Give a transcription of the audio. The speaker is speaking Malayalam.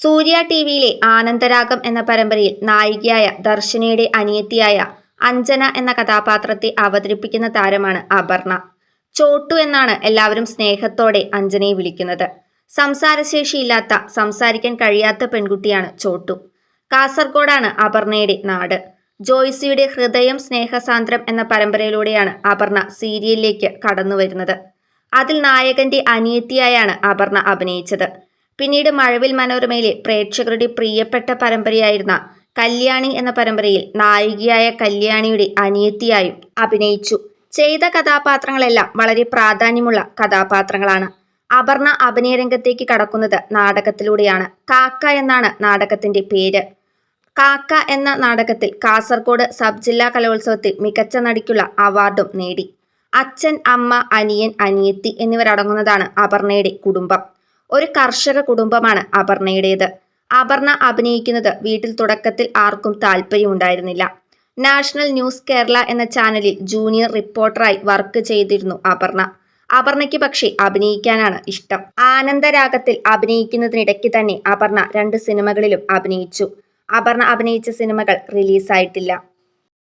സൂര്യ ടി വിയിലെ ആനന്ദരാഗം എന്ന പരമ്പരയിൽ നായികയായ ദർശനയുടെ അനിയത്തിയായ അഞ്ജന എന്ന കഥാപാത്രത്തെ അവതരിപ്പിക്കുന്ന താരമാണ് അപർണ. ചോട്ടു എന്നാണ് എല്ലാവരും സ്നേഹത്തോടെ അഞ്ജനയെ വിളിക്കുന്നത്. സംസാരശേഷിയില്ലാത്ത സംസാരിക്കാൻ കഴിയാത്ത പെൺകുട്ടിയാണ് ചോട്ടു. കാസർഗോഡാണ് അപർണയുടെ നാട്. ജോയ്സിയുടെ ഹൃദയം സ്നേഹസാന്ദ്രം എന്ന പരമ്പരയിലൂടെയാണ് അപർണ സീരിയലിലേക്ക് കടന്നു വരുന്നത് അതിൽ നായകന്റെ അനിയത്തിയായാണ് അപർണ അഭിനയിച്ചത്. പിന്നീട് മഴവിൽ മനോരമയിലെ പ്രേക്ഷകരുടെ പ്രിയപ്പെട്ട പരമ്പരയായിരുന്ന കല്യാണി എന്ന പരമ്പരയിൽ നായികയായ കല്യാണിയുടെ അനിയത്തിയായും അഭിനയിച്ചു. ചെയ്ത കഥാപാത്രങ്ങളെല്ലാം വളരെ പ്രാധാന്യമുള്ള കഥാപാത്രങ്ങളാണ്. അപർണ അഭിനയരംഗത്തേക്ക് കടക്കുന്നത് നാടകത്തിലൂടെയാണ്. കാക്ക എന്നാണ് നാടകത്തിന്റെ പേര്. കാക്ക എന്ന നാടകത്തിൽ കാസർഗോഡ് സബ് ജില്ലാ കലോത്സവത്തിൽ മികച്ച നടിക്കുള്ള അവാർഡും നേടി. അച്ഛൻ അമ്മ അനിയൻ അനിയത്തി എന്നിവരടങ്ങുന്നതാണ് അപർണയുടെ കുടുംബം. ഒരു കർഷക കുടുംബമാണ് അപർണയുടേത്. അപർണ അഭിനയിക്കുന്നത് വീട്ടിൽ തുടക്കത്തിൽ ആർക്കും താല്പര്യമുണ്ടായിരുന്നില്ല. നാഷണൽ ന്യൂസ് കേരള എന്ന ചാനലിൽ ജൂനിയർ റിപ്പോർട്ടറായി വർക്ക് ചെയ്തിരുന്നു അപർണ. അപർണയ്ക്ക് പക്ഷേ അഭിനയിക്കാനാണ് ഇഷ്ടം. ആനന്ദരാഗത്തിൽ അഭിനയിക്കുന്നതിനിടയ്ക്ക് തന്നെ അപർണ രണ്ട് സിനിമകളിലും അഭിനയിച്ചു. അപർണ അഭിനയിച്ച സിനിമകൾ റിലീസായിട്ടില്ല.